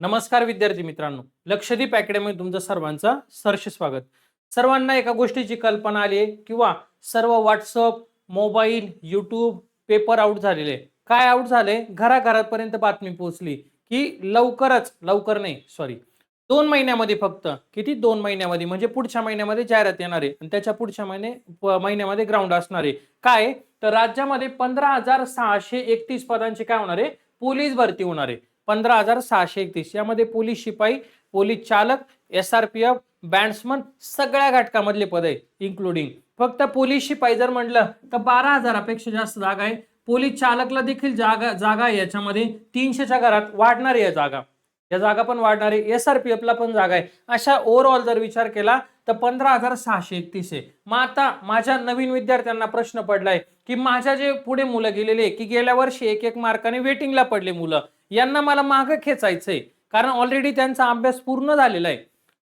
नमस्कार विद्यार्थी मित्रांनो. लक्षदीप अकॅडमी तुमचं सर्वांचं सरश स्वागत. सर्वांना एका गोष्टीची कल्पना आली आहे किंवा सर्व WhatsApp mobile YouTube paper out झालेले आहे. काय आउट झाले? घराघरापर्यंत बातमी पोहोचली की लवकरच लवकर नाही सॉरी दोन महिन्यामध्ये फक्त. किती? दोन महिन्यामध्ये. म्हणजे पुढच्या महिन्यामध्ये जाहिरात येणार आहे आणि त्याच्या पुढच्या महिने महिन्यामध्ये ग्राउंड असणार आहे. काय? तर राज्यामध्ये पंधरा हजार सहाशे एकतीस पदांची काय होणार आहे? पोलीस भरती होणार आहे. पंधरा हजार सहाशे एकतीस. यामध्ये पोलीस शिपाई पोलीस चालक S R P F bandsman सगळ्या घटकामधले पद आहे इन्क्लुडिंग फक्त पोलीस शिपाई जर म्हटलं तर बारा हजारापेक्षा जास्त जागा आहे. पोलीस चालकला देखील जागा जागा आहे. याच्यामध्ये तीनशेच्या घरात वाढणार आहे या जागा. या जागा पण वाढणार आहे एस आर पी एफला पण जागा आहे. अशा ओव्हरऑल जर विचार केला तर पंधरा हजार सहाशे एकतीस आहे. मग आता माझ्या नवीन विद्यार्थ्यांना प्रश्न पडलाय की माझ्या जे पुढे मुलं गेलेले की गेल्या वर्षी एक एक मार्काने वेटिंगला पडले मुलं. यांना मला मागं खेचायचंय. कारण ऑलरेडी त्यांचा अभ्यास पूर्ण झालेला आहे.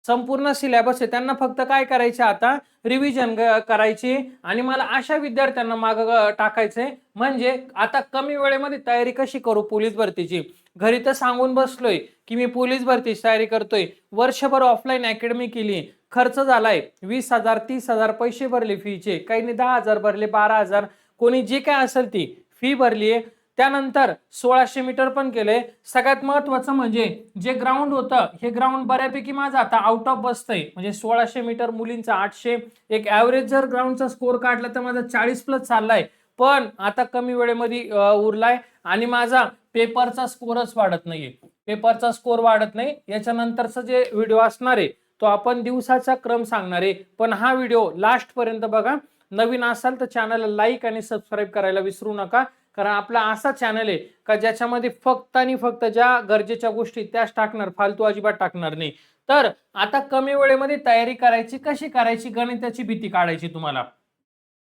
संपूर्ण सिलेबस आहे. त्यांना फक्त काय करायचे आता? रिव्हिजन करायची आणि मला अशा विद्यार्थ्यांना मागं टाकायचंय. म्हणजे आता कमी वेळेमध्ये तयारी कशी करू पोलीस भरतीची? घरी तर सांगून बसलोय की मी पोलीस भरतीची तयारी करतोय. वर्षभर ऑफलाईन अकॅडमी केली. खर्च झालाय. वीस हजार तीस हजार पैसे भरले फीचे काहींनी दहा हजार भरले बारा हजार. कोणी जे काय असेल ती फी भरली आहे त्यानंतर सोळाशे मीटर पण केले. सगळ्यात महत्वाचं म्हणजे जे ग्राउंड होतं हे ग्राउंड बऱ्यापैकी माझं आता आउट ऑफ बसतंय म्हणजे सोळाशे मीटर मुलींचा आठशे एक ॲव्हरेज जर ग्राउंडचा स्कोर काढला तर माझा चाळीस प्लस चाललाय. पण आता कमी वेळेमध्ये उरलाय आणि माझा पेपरचा स्कोरच वाढत नाहीये. पेपरचा स्कोर वाढत नाही. याच्यानंतरचा जे व्हिडिओ असणार आहे तो आपण दिवसाचा क्रम सांगणार आहे. पण हा व्हिडिओ लास्ट पर्यंत बघा. नवीन असाल तर चॅनलला लाईक आणि सबस्क्राईब करायला विसरू नका. कारण आपला असा चॅनल आहे का ज्याच्यामध्ये फक्त आणि फक्त ज्या गरजेच्या गोष्टी त्याच टाकणार फालतू अजिबात टाकणार नाही. तर आता कमी वेळेमध्ये तयारी करायची कशी करायची गणिताची भीती काढायची तुम्हाला?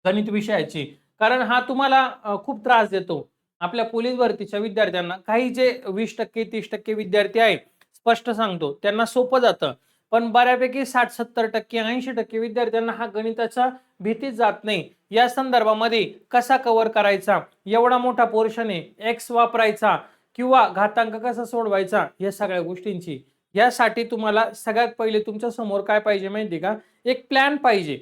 गणित विषयाची. कारण हा तुम्हाला खूप त्रास देतो. आपल्या पोलीस भरतीच्या विद्यार्थ्यांना काही जे वीस टक्के तीस टक्के विद्यार्थी आहे स्पष्ट सांगतो त्यांना सोपं जातं. पण बऱ्यापैकी साठ सत्तर टक्के ऐंशी टक्के विद्यार्थ्यांना हा गणिताचा भीतीच जात नाही. या संदर्भामध्ये कसा कव्हर करायचा? एवढा मोठा पोर्शन आहे. एक्स वापरायचा किंवा घातांक कसा सोडवायचा? या सगळ्या गोष्टींची. यासाठी तुम्हाला सगळ्यात पहिले तुमच्यासमोर काय पाहिजे माहिती का? एक प्लॅन पाहिजे.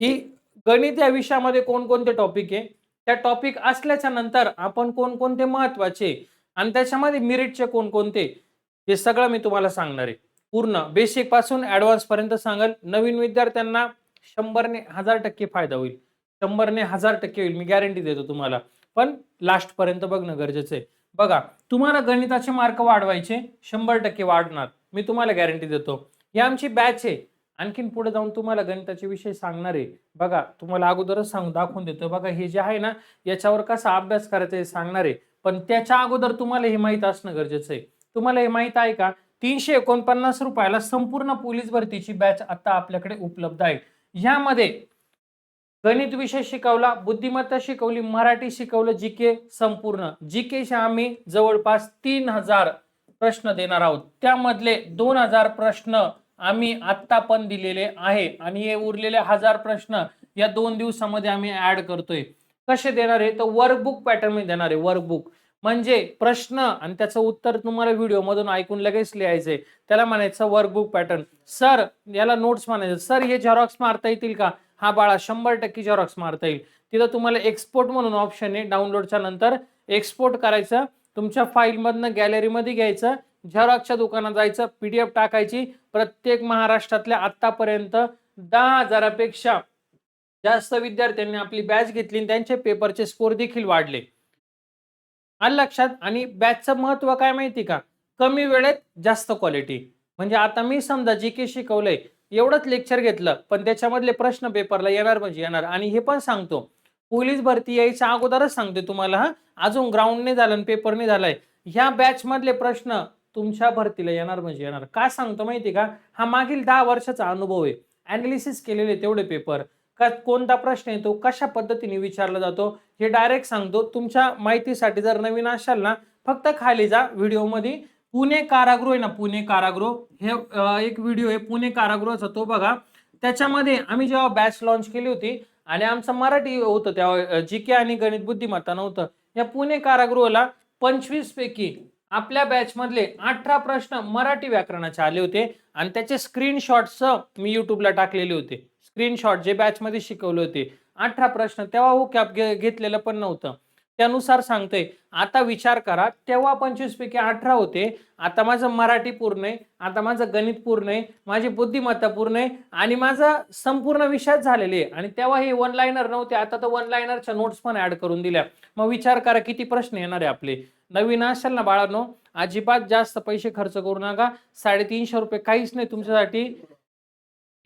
की गणित या विषयामध्ये कोणकोणते टॉपिक आहे? त्या टॉपिक असल्याच्या नंतर आपण कोणकोणते महत्त्वाचे आणि त्याच्यामध्ये मिरिटचे कोणकोणते? हे सगळं मी तुम्हाला सांगणार आहे. पूर्ण बेसिकपासून ऍडव्हान्स पर्यंत सांगाल. नवीन विद्यार्थ्यांना शंभरने हजार टक्के फायदा होईल. शंभरने हजार टक्के होईल मी गॅरंटी देतो तुम्हाला. पण लास्ट पर्यंत बघणं गरजेचं आहे. बघा तुम्हाला गणिताचे मार्क वाढवायचे शंभर टक्के वाढणार. मी तुम्हाला गॅरंटी देतो. ही आमची बॅच आहे. आणखीन पुढे जाऊन तुम्हाला गणिताचे विषय सांगणार आहे. बघा तुम्हाला अगोदरच सांग दाखवून देतो. बघा हे जे आहे ना याच्यावर कसा अभ्यास करायचा हे सांगणार आहे. पण त्याच्या अगोदर तुम्हाला हे माहीत असणं गरजेचं आहे. तुम्हाला हे माहीत आहे का? तीनशे एकोणपन्नास रुपयाला संपूर्ण पोलीस भरतीची बॅच आता आपल्याकडे उपलब्ध आहे. ह्यामध्ये गणित विषय शिकवला बुद्धिमत्ता शिकवली मराठी शिकवलं जी के संपूर्ण. जी के आम्ही जवळपास तीन हजार प्रश्न देणार आहोत. त्यामधले दोन हजार प्रश्न आम्ही आत्ता पण दिलेले आहे आणि हे उरलेले हजार प्रश्न या दोन दिवसामध्ये आम्ही ऍड करतोय. कसे देणार आहे तर वर्कबुक पॅटर्न देणार आहे वर्कबुक म्हणजे प्रश्न आणि त्याचं उत्तर तुम्हाला व्हिडिओ मधून ऐकून लगेच लिहायचंय. त्याला म्हणायचं वर्कबुक पॅटर्न सर याला नोट्स म्हणायचं. सर हे झेरॉक्स मारता येतील का? हा बाळा शंभर टक्के झेरॉक्स मारता येईल. तिथं तुम्हाला एक्सपोर्ट म्हणून ऑप्शन आहे. डाउनलोडच्या नंतर एक्सपोर्ट करायचं. तुमच्या फाईलमधनं गॅलरीमध्ये घ्यायचं. झेरॉक्सच्या दुकानात जायचं. पीडीएफ टाकायची. प्रत्येक महाराष्ट्रातल्या आतापर्यंत दहा हजारापेक्षा जास्त विद्यार्थ्यांनी आपली बॅच घेतली आणि त्यांचे पेपरचे स्कोर देखील वाढले. आलं लक्षात? आणि बॅचचं महत्त्व काय माहिती का? कमी वेळेत जास्त क्वालिटी म्हणजे आता मी समजा जी के शिकवलंय एवढंच लेक्चर घेतलं पण त्याच्यामधले प्रश्न पेपरला येणार म्हणजे येणार. आणि हे पण सांगतो. पोलीस भरती यायच्या अगोदरच सांगते तुम्हाला हा. अजून ग्राउंड नाही झालं पेपर नाही झालाय. ह्या बॅच मधले प्रश्न तुमच्या भरतीला येणार म्हणजे येणार. का सांगतो माहिती का? हा मागील दहा वर्षाचा अनुभव आहे. अनालिसिस केलेले तेवढे पेपर कोणता प्रश्न येतो कशा पद्धतीने विचारला जातो हे डायरेक्ट सांगतो. तुमच्या माहितीसाठी जर नवीन असाल ना फक्त खाली जा व्हिडिओमध्ये. पुणे कारागृह आहे ना पुणे कारागृह. हे एक व्हिडिओ आहे पुणे कारागृहाचा तो बघा. त्याच्यामध्ये आम्ही जेव्हा बॅच लॉन्च केली होती आणि आमचं मराठी होतं तेव्हा जी के आणि गणित बुद्धिमत्ता नव्हतं. या पुणे कारागृहाला पंचवीस पैकी आपल्या बॅचमधले अठरा प्रश्न मराठी व्याकरणाचे आले होते. आणि त्याचे स्क्रीनशॉट्स मी युट्यूबला टाकलेले होते. स्क्रीनशॉट जे बॅच मध्ये शिकवले होते. अठरा प्रश्न तेव्हा हो कॅप घेतलेलं पण नव्हतं. त्यानुसार सांगतोय आता विचार करा तेव्हा पंचवीस पैकी अठरा होते. आता माझं मराठी पूर्ण आहे आता माझं गणित पूर्ण आहे माझी बुद्धिमत्ता पूर्ण आहे आणि माझा संपूर्ण विषयच झालेले आहे. आणि तेव्हा हे वन लायनर नव्हते आता तर वन लायनरच्या नोट्स पण ऍड करून दिल्या. मग विचार करा किती प्रश्न येणार आहे आपले? नवीन असेल ना बाळांनो अजिबात जास्त पैसे खर्च करू नका. साडेतीनशे रुपये काहीच नाही तुमच्यासाठी.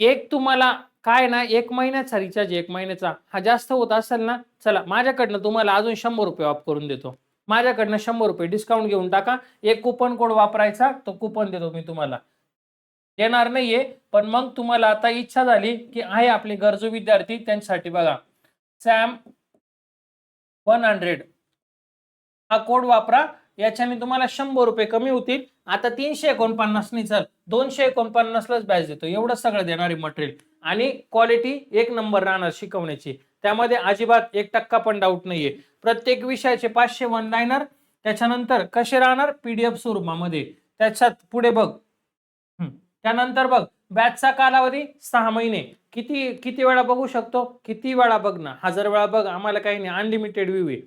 एक तुम्हाला काय ना एक महिन्याचा रिचार्ज एक महिन्याचा. हा जास्त होत असेल ना चला माझ्याकडनं तुम्हाला अजून शंभर रुपये ऑफ करून देतो. माझ्याकडनं शंभर रुपये डिस्काउंट घेऊन टाका. एक कुपन कोड वापरायचा तो कुपन देतो मी तुम्हाला. येणार नाहीये पण मग तुम्हाला आता इच्छा झाली की आहे आपले गरजू विद्यार्थी त्यांच्यासाठी बघा. सॅम वन हंड्रेड हा कोड वापरा याच्याने तुम्हाला शंभर रुपये कमी होतील. आता तीनशे एकोणपन्नास नाही चल दोनशे एकोणपन्नासलाच बॅच देतो. एवढं सगळं देणारे मटेरियल आणि क्वालिटी एक नंबर राहणार शिकवण्याची. त्यामध्ये अजिबात एक टक्का पण डाऊट नाहीये. प्रत्येक विषयाचे पाचशे वन लायनर त्याच्यानंतर कसे राहणार? पीडीएफ स्वरूपामध्ये. त्याच्यात पुढे बघ. त्यानंतर बघ बॅचचा कालावधी सहा महिने. किती किती वेळा बघू शकतो? किती वेळा बघ ना. हजार वेळा बघ. आम्हाला काही नाही. अनलिमिटेड व्ह्यू आहे.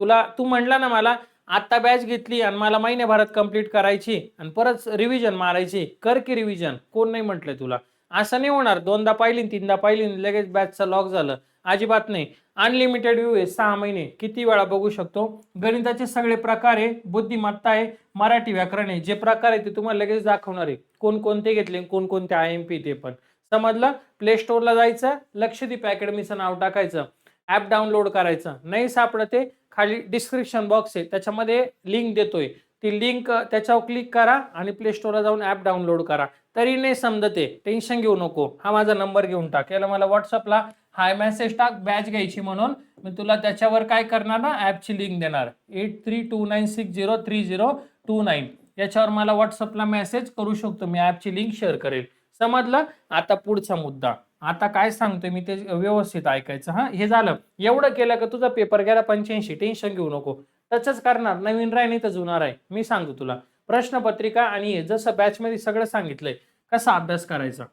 तुला तू म्हणला ना मला आत्ता बॅच घेतली आणि मला महिन्याभरात कंप्लीट करायची आणि परत रिव्हिजन मारायची. कर की रिव्हिजन कोण नाही म्हटलंय तुला. असं नाही होणार. दोनदा पाहिली तीनदा पाहिली लगेच बॅचचं लॉक झालं. अजिबात नाही. अनलिमिटेड व्ह्यू आहे. सहा महिने. किती वेळा बघू शकतो. गणिताचे सगळे प्रकार आहे. बुद्धिमत्ता आहे. मराठी व्याकरण आहे. जे प्रकार आहे ते तुम्हाला लगेच दाखवणार आहे. कोणकोणते घेतले कोणकोणते आय एम पी ते पण. समजलं? प्ले स्टोअरला जायचं. लक्षदीप अकॅडमीचं नाव टाकायचं. ॲप डाउनलोड करायचं. नाही सापडत ते खाली डिस्क्रिप्शन बॉक्स आहे. त्याच्यामध्ये लिंक देतोय. ती लिंक त्याच्यावर क्लिक करा आणि प्ले स्टोरला जाऊन ॲप डाउनलोड करा. तरी नाही समजते. टेन्शन घेऊ नको. हा माझा नंबर घेऊन टाक. याला मला व्हॉट्सअपला हाय मेसेज टाक. बॅच घ्यायची म्हणून. मी तुला त्याच्यावर काय करणार ना? ॲपची लिंक देणार. Eight three two nine six zero three zero two nine याच्यावर मला व्हॉट्सअपला मेसेज करू शकतो. मी ॲपची लिंक शेअर करेल. समजलं? आता पुढचा मुद्दा. आता काय सांगतोय मी ते व्यवस्थित ऐकायचं हा? हे झालं. एवढं केलं का तुझा पेपर गेला पंच्याऐंशी टेन्शन घेऊ नको. तसंच करणार. नवीन राय नाही तर जुना राय. मी सांगतो तुला. प्रश्नपत्रिका आणि हे जसं बॅचमध्ये सगळं सांगितलंय कसा अभ्यास करायचा?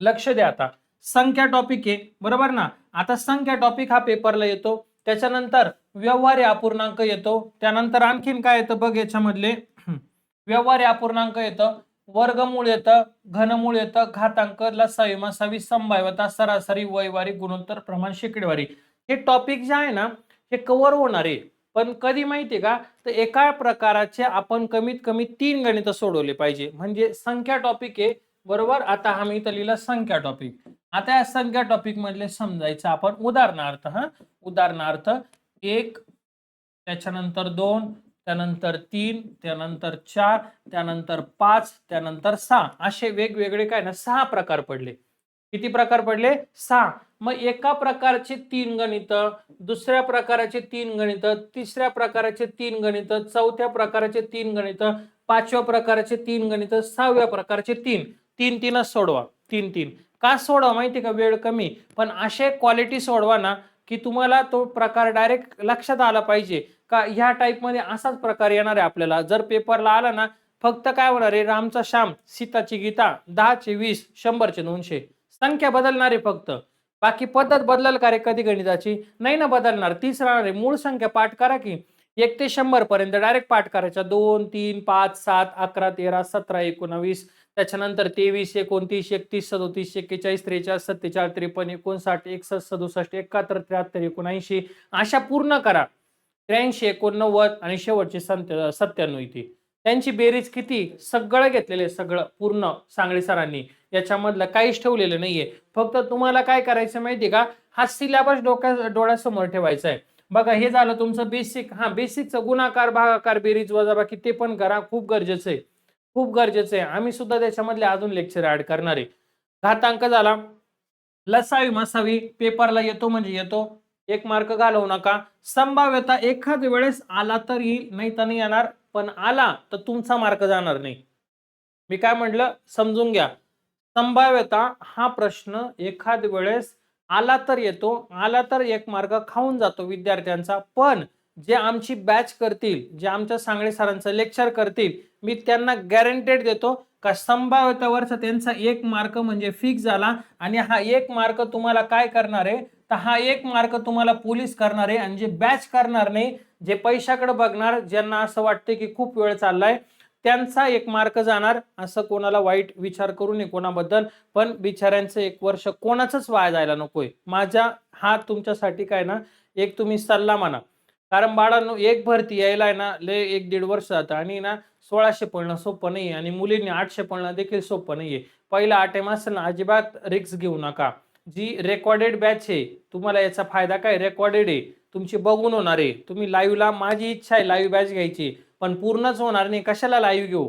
लक्ष द्या आता. संख्या टॉपिक आहे बरोबर ना? आता संख्या टॉपिक हा पेपरला येतो. त्याच्यानंतर व्यवहार्य अपूर्णांक येतो. त्यानंतर आणखीन काय येतं? बघ याच्यामधले. व्यवहार्य अपूर्णांक येतं. वर्गमूळ येतं घनमूळ येतं घातांक लसावी मसावी संभाव्यता सरासरी वयवारी गुणोत्तर प्रमाण शेकडेवारी. हे टॉपिक जे आहे ना हे कव्हर होणार आहे. पण कधी माहितीये का? तर एका प्रकाराचे आपण कमीत कमी तीन गणित सोडवले पाहिजे. म्हणजे संख्या टॉपिक आहे बरोबर? आता हा मी इथं लिहिला संख्या टॉपिक आता या संख्या टॉपिक मधले समजायचं आपण उदाहरणार्थ हा? उदाहरणार्थ एक त्याच्यानंतर दोन त्यानंतर तीन त्यानंतर चार त्यानंतर पाच त्यानंतर सहा. असे वेगवेगळे काय ना सहा प्रकार पडले. किती प्रकार पडले? सहा. मग एका प्रकारचे तीन गणित दुसऱ्या प्रकाराचे तीन गणित तिसऱ्या प्रकाराचे तीन गणित चौथ्या प्रकाराचे तीन गणित पाचव्या प्रकाराचे तीन गणित सहाव्या प्रकारचे तीन. तीन तीनच सोडवा. तीन तीन. का सोडवा माहिती का? वेळ कमी. पण असे क्वालिटी सोडवा ना की तुम्हाला तो प्रकार डायरेक्ट लक्षात आला पाहिजे. का ह्या टाईपमध्ये असाच प्रकार येणार आहे आपल्याला. जर पेपरला आला ना फक्त काय होणार आहे रामचा श्याम सीताची गीता दहाचे वीस शंभरचे दोनशे. संख्या बदलणार आहे फक्त. बाकी पद्धत बदलल का रे कधी गणिताची? नाही ना बदलणार. तीच राहणार आहे. मूळ संख्या पाठ करा की एक ते शंभर पर्यंत डायरेक्ट पाठ करायच्या. दोन तीन पाच सात अकरा तेरा सतरा एकोणावीस. त्याच्यानंतर तेवीस एकोणतीस एकतीस सदोतीस एक्केचाळीस त्रेचाळीस सत्तेचाळीस त्रेपन्न एकोणसाठ एकसष्ट सदुसष्ट एकाहत्तर त्र्याहत्तर एकोणऐंशी. अशा पूर्ण करा. त्र्याऐंशी एकोणनव्वद आणि शेवटचे सत्य सत्त्याण्णव इथे. त्यांची बेरीज किती? सगळं घेतलेले सगळं पूर्ण सांगली सरांनी. याच्यामधलं काहीच ठेवलेलं नाहीये. फक्त तुम्हाला काय करायचं माहितीये का? हा सिलेबस डोक्या डोळ्यासमोर ठेवायचा आहे. बघा हे झालं तुमचं बेसिक हा बेसिकचं गुणाकार भागाकार बेरीज वजाबाकी ते पण करा. खूप गरजेचं आहे. खूप गरजेचं आहे. आम्ही सुद्धा त्याच्यामधले अजून लेक्चर ऍड करणार आहे. घातांक झाला. लसावी मसावी पेपरला येतो म्हणजे येतो. एक मार्क घालवू नका. संभाव्यता एखाद वेळेस आला तर येईल नाही तर नाही येणार पण आला तर तुमचा मार्क जाणार नाही. मी काय म्हटलं? समजून घ्या. संभाव्यता हा प्रश्न एखाद वेळेस आला तर येतो आला तर एक मार्ग खाऊन जातो विद्यार्थ्यांचा. पण जे आमची बॅच करतील जे आमच्या सांगळे सरांचं लेक्चर करतील मी त्यांना गॅरंटेड देतो का संभाव्यतावरचा त्यांचा एक मार्क म्हणजे फिक्स झाला आणि हा एक मार्क तुम्हाला काय करणार आहे? तर हा एक मार्क तुम्हाला पोलीस करणार आहे आणि जे बॅच करणार नाही जे पैशाकडे बघणार ज्यांना असं वाटतं की खूप वेळ चाललाय त्यांचा एक मार्क जाणार. असं कोणाला वाईट विचार करू नये कोणाबद्दल पण बिचाऱ्यांचं एक वर्ष कोणाचंच वाया जायला नकोय. माझ्या हा तुमच्यासाठी काय ना एक तुम्ही सल्ला म्हणा कारण बाळांनो एक भरती यायला आहे ना लय एक दीड वर्ष जातं. आणि ना सोळाशे पळणं सोपं नाही आणि मुलींनी आठशे पळणं देखील सोपं नाहीये. पहिला अटेम असेल ना अजिबात रिक्स घेऊ नका. जी रेकॉर्डेड बॅच आहे तुम्हाला याचा फायदा काय? रेकॉर्डेड आहे. तुमची बघून होणार आहे. तुम्ही लाईव्हला माझी इच्छा आहे लाईव्ह बॅच घ्यायची पण पूर्णच होणार नाही. कशाला लाईव्ह घेऊ?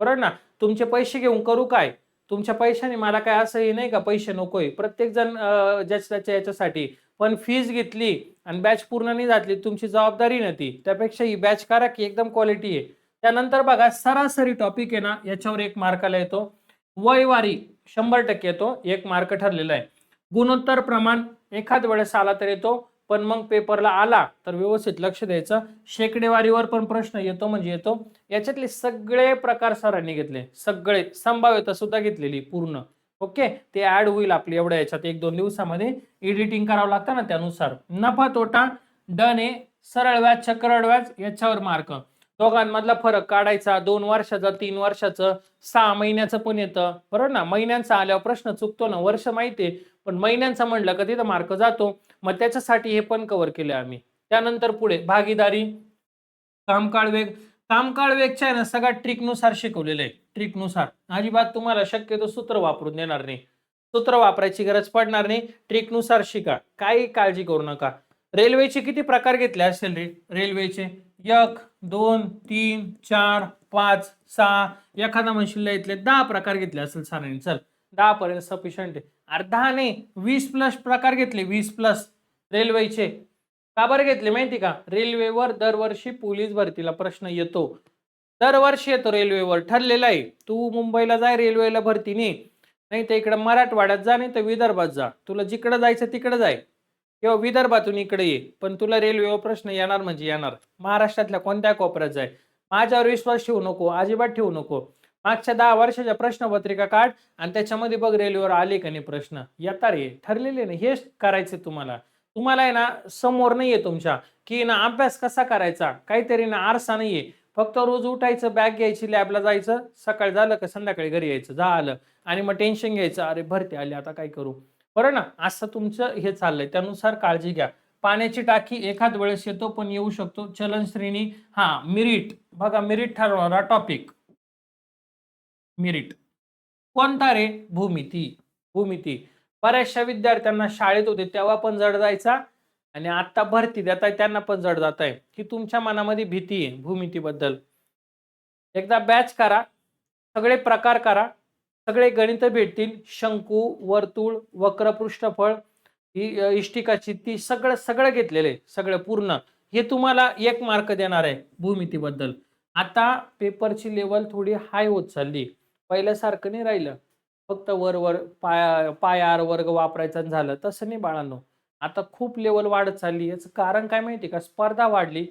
बरोबर ना? तुमचे पैसे घेऊन करू काय? तुमच्या पैशाने मला काय असंही नाही का? पैसे नकोय. प्रत्येक जण ज्याच्या त्याच्या याच्यासाठी. पण फीज घेतली आणि बॅच पूर्ण नाही घातली तुमची जबाबदारी नव्हती त्यापेक्षा ही बॅच करा की एकदम क्वालिटी आहे. त्यानंतर बघा सरासरी टॉपिक आहे ना याच्यावर एक मार्काला येतो. वयवारी शंभर टक्के येतो एक मार्क ठरलेला आहे. गुणोत्तर प्रमाण एखाद वेळेस आला तर येतो पण मग पेपरला आला तर व्यवस्थित लक्ष द्यायचं. शेकडेवारीवर पण प्रश्न येतो म्हणजे येतो. याच्यातले सगळे प्रकार सरांनी घेतले. सगळे संभाव्यता सुद्धा घेतलेली पूर्ण. ओके? ते ऍड होईल आपली एवढ्या याच्यात एक दोन दिवसामध्ये. एडिटिंग करावं लागतं ना त्यानुसार. नफा तोटा डन आहे सरळ व्याज चक्रड व्याज याच्यावर मार्क दोघांमधला फरक काढायचा दोन वर्षाचा तीन वर्षाचं सहा महिन्याचं पण येतं. बरोबर ना? महिन्यांचा आल्यावर प्रश्न चुकतो ना? वर्ष माहिती आहे. पण महिन्यांचा म्हणलं का तिथं मार्क जातो. मग त्याच्यासाठी हे पण कव्हर केले आम्ही. त्यानंतर पुढे भागीदारी कामकाळ वेग कामकाळ वेगच्या आहे ना सगळ्या ट्रिकनुसार शिकवलेलं आहे. ट्रिकनुसार अजिबात तुम्हाला शक्यतो सूत्र वापरून देणार नाही. सूत्र वापरायची गरज पडणार नाही. ट्रिकनुसार शिका. काही काळजी करू नका. रेल्वेचे किती प्रकार घेतले असेल रे? रेल्वेचे? एक दोन तीन चार पाच सहा. एखादा म्हणशील इथले दहा प्रकार घेतले असेल सरांनी चल दहा पर्यंत सफिशियंट आहे. अरे दहा नाही वीस प्लस प्रकार घेतले वीस प्लस रेल्वेचे. का बरं घेतले माहिती का? रेल्वेवर दरवर्षी पोलीस भरतीला प्रश्न येतो. दरवर्षी येतो रेल्वेवर. ठरलेला आहे. तू मुंबईला जाय रेल्वेला भरती नाही नाही तर इकडं मराठवाड्यात जा नाही तर विदर्भात जा. तुला जिकडं जायचं तिकडं जाय. किंवा विदर्भातून इकडे ये पण तुला रेल्वेवर प्रश्न येणार म्हणजे येणार. महाराष्ट्रातल्या कोणत्या कोपऱ्यात जाय? माझ्यावर विश्वास ठेवू नको अजिबात ठेवू नको. मागच्या दहा वर्षाच्या प्रश्नपत्रिका काढ आणि त्याच्यामध्ये बघ रेल्वेवर आले का नाही प्रश्न. येतात रे ठरलेले नाही. हेच करायचे तुम्हाला. तुम्हाला आहे ना समोर नाहीये तुमच्या. की ना अभ्यास कसा करायचा? काहीतरी ना आरसा नाहीये फक्त रोज उठायचं बॅग घ्यायची लॅबला जायचं. सकाळी झालं का संध्याकाळी घरी यायचं झालं. आणि मग टेन्शन घ्यायचं. अरे भरती आली आता काय करू? बरं ना? असं तुमचं हे चाललंय. त्यानुसार काळजी घ्या. पाण्याची टाकी एखाद वेळेस येतो पण येऊ शकतो. चलन श्रेणी हा मिरिट बघा मिरिट ठरवणारा टॉपिक मिरिट कोणता रे? भूमिती. भूमिती. बऱ्याचशा विद्यार्थ्यांना शाळेत होते तेव्हा पण जड जायचा आणि आता भरती देत आहे त्यांना पण जड जात आहे ही तुमच्या मनामध्ये भीती आहे भूमितीबद्दल. एकदा बॅच करा. सगळे प्रकार करा. सगळे गणित भेटतील. शंकू वर्तुळ वक्र पृष्ठफळ ही अ, इष्टिकाची ती सगळं सगळं घेतलेलं आहे. सगळं पूर्ण. हे तुम्हाला एक मार्क देणार आहे भूमितीबद्दल. आता पेपरची लेवल थोडी हाय होत चालली. पहिल्यासारखं नाही राहिलं. फक्त वर वर पाया पायार वर्ग वापरायचा आणि झालं. तसं नाही बाळांनो. आता खूप लेवल वाढत चालली. याचं कारण काय माहिती का? स्पर्धा वाढली.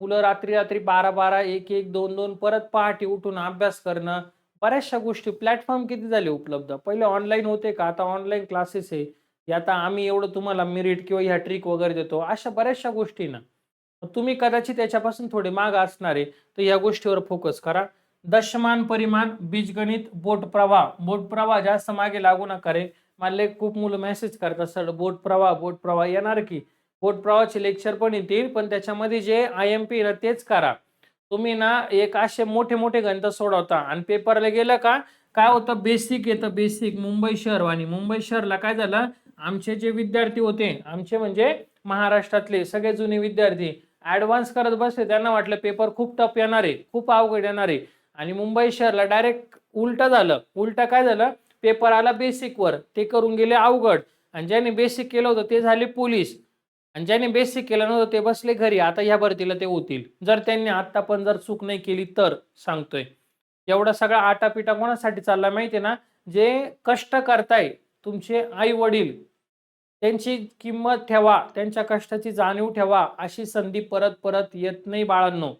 मुलं रात्री रात्री बारा बारा एक एक दोन दोन परत पहाटे उठून अभ्यास करणं बऱ्याचशा गोष्टी प्लॅटफॉर्म किती झाले उपलब्ध? पहिले ऑनलाईन होते का? आता ऑनलाईन क्लासेस आहे. आता आम्ही एवढं तुम्हाला मिरिट किंवा ह्या ट्रिक वगैरे देतो. अशा बऱ्याचशा गोष्टी ना. मग तुम्ही कदाचित त्याच्यापासून थोडे माग असणार आहे. तर या गोष्टीवर फोकस करा. दशमान परिमाण बीजगणित बोट प्रवाह. बोट प्रवाह जास्त मागे लागू नका रे. मला खूप मुलं मेसेज करतात सर बोट प्रवाह बोट प्रवाह येणार की? बोट प्रवाहाचे लेक्चर पण येतील पण त्याच्यामध्ये जे आय एम पी ना तेच करा. तुम्ही ना एक असे मोठे मोठे गणित सोडवता आणि पेपरला गेलं का काय होतं? बेसिक येतं बेसिक मुंबई शहर आणि मुंबई शहरला काय झालं? आमचे जे विद्यार्थी होते आमचे म्हणजे महाराष्ट्रातले सगळे जुने विद्यार्थी ऍडव्हान्स करत बसले. त्यांना वाटलं पेपर खूप टफ येणार आहे खूप अवघड येणार आहे. आणि मुंबई शहरला डायरेक्ट उलट झालं. उलट काय झालं? पेपर आला बेसिकवर ते करून गेले अवघड. आणि ज्याने बेसिक केलं होतं ते झाले पोलीस आणि ज्याने बेसिक केलं नव्हतं ते बसले घरी. आता ह्या भरतीला ते होतील. जर त्यांनी आत्ता पण जर चूक नाही केली तर सांगतोय. एवढा सगळा आटापिटा कोणासाठी चालला माहितीये ना? जे कष्ट करताय तुमचे आई वडील त्यांची किंमत ठेवा त्यांच्या कष्टाची जाणीव ठेवा अशी संधी परत परत येत नाही बाळांनो.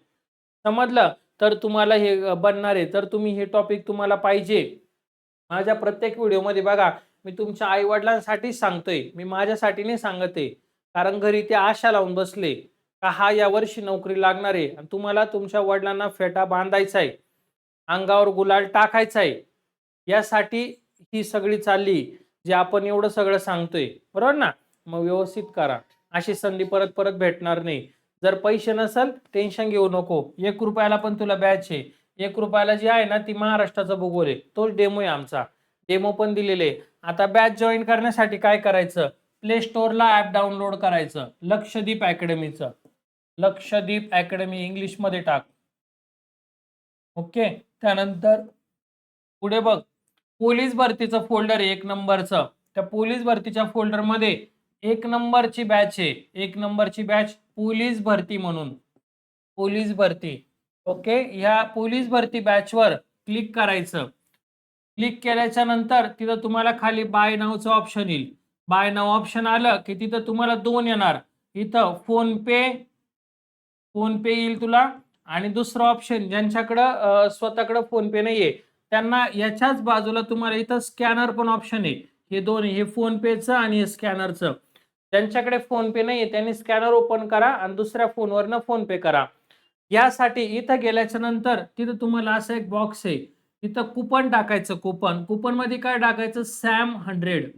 समजलं? तर तुम्हाला हे बनणार आहे. तर तुम्ही हे टॉपिक तुम्हाला पाहिजे. माझ्या प्रत्येक व्हिडिओमध्ये बघा मी तुमच्या आईवडिलांसाठीच सांगतोय. मी माझ्यासाठी नाही सांगत आहे कारण घरी ते आशा लावून बसले का हा या वर्षी नोकरी लागणार आहे आणि तुम्हाला तुमच्या वडिलांना फेटा बांधायचा आहे अंगावर गुलाल टाकायचा आहे. यासाठी ही सगळी चालली जे आपण एवढं सगळं सांगतोय. बरोबर ना? मग व्यवस्थित करा. अशी संधी परत परत भेटणार नाही. जर पैसे नसल टेन्शन घेऊ नको. एक रुपयाला पण तुला बॅच आहे. एक रुपयाला जी आहे ना ती महाराष्ट्राचा भूगोल आहे. तोच डेमो आहे आमचा. डेमो पण दिलेले आहे. आता बॅच जॉईन करण्यासाठी काय करायचं? प्ले स्टोअरला ॲप डाउनलोड करायचं. लक्षदीप अकॅडमीचं लक्षदीप अकॅडमी इंग्लिशमध्ये टाक. ओके त्यानंतर पुढे बघ. पोलीस भरतीचं फोल्डर एक नंबरचं. त्या पोलीस भरतीच्या फोल्डरमध्ये एक नंबरची बॅच आहे. एक नंबरची बॅच पोलीस भरती म्हणून. पोलीस भरती. ओके ह्या पोलीस भरती बॅचवर क्लिक करायचं. क्लिक केल्याच्यानंतर तिथं तुम्हाला खाली बाय नावचं ऑप्शन येईल. बाय नाव ऑप्शन आलं की तिथं तुम्हाला दोन येणार. इथं फोन पे फोन पे येईल तुला. आणि दुसरं ऑप्शन ज्यांच्याकडं स्वतःकडं फोन पे नाहीये त्यांना याच्याच बाजूला तुम्हाला इथं स्कॅनर पण ऑप्शन आहे. हे दोन हे फोन पेचं आणि हे स्कॅनरचं ज्यांच्याकडे फोन पे नाहीये त्यांनी स्कॅनर ओपन करा आणि दुसऱ्या फोनवरनं फोन पे करा. यासाठी इथं गेल्याच्यानंतर तिथं तुम्हाला असा एक बॉक्स आहे. तिथं कुपन टाकायचं कुपन कुपनमध्ये काय टाकायचं? Sam hundred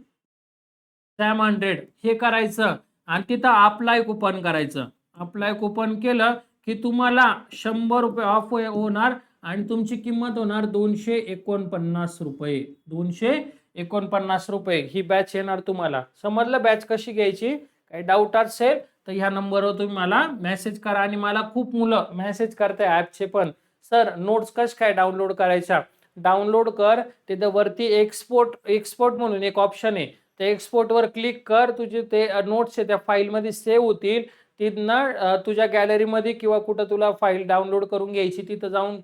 Sam hundred. हे करायचं आणि तिथं अप्लाय कुपन करायचं. अप्लाय कुपन केलं की तुम्हाला शंभर रुपये ऑफ हो- होणार आणि तुमची किंमत होणार दोनशे एकोणपन्नास रुपये. दोनशे एकोणपन्नास रुपये. ही बॅच येणार तुम्हाला. समजलं बॅच कशी घ्यायची? काही डाऊट असेल तर ह्या नंबरवर तुम्ही मला मेसेज करा आणि मला खूप मुलं मेसेज करताय ॲपचे पण. सर नोट्स कश काय डाउनलोड करायच्या? डाउनलोड कर. तिथं वरती एक्सपोर्ट एक्सपोर्ट म्हणून एक ऑप्शन आहे. ते एक्सपोर्टवर क्लिक कर तुझे ते नोट्स आहे त्या फाईलमध्ये सेव्ह होतील. तिथनं तुझ्या गॅलरीमध्ये किंवा कुठं तुला फाईल डाउनलोड करून घ्यायची तिथं जाऊन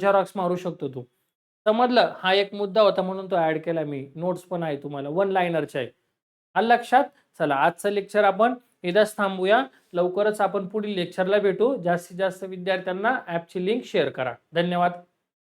झेरॉक्स मारू शकतो तू. समजलं? हा एक मुद्दा होता म्हणून तो ऍड केला मी. नोट्स पण आहे तुम्हाला. वन लाईनरचे आहे. आलं लक्षात? चला आजचं लेक्चर आपण इथंच थांबूया. लवकरच आपण पुढील लेक्चरला भेटू. जास्तीत जास्त विद्यार्थ्यांना ॲपची लिंक शेअर करा. धन्यवाद.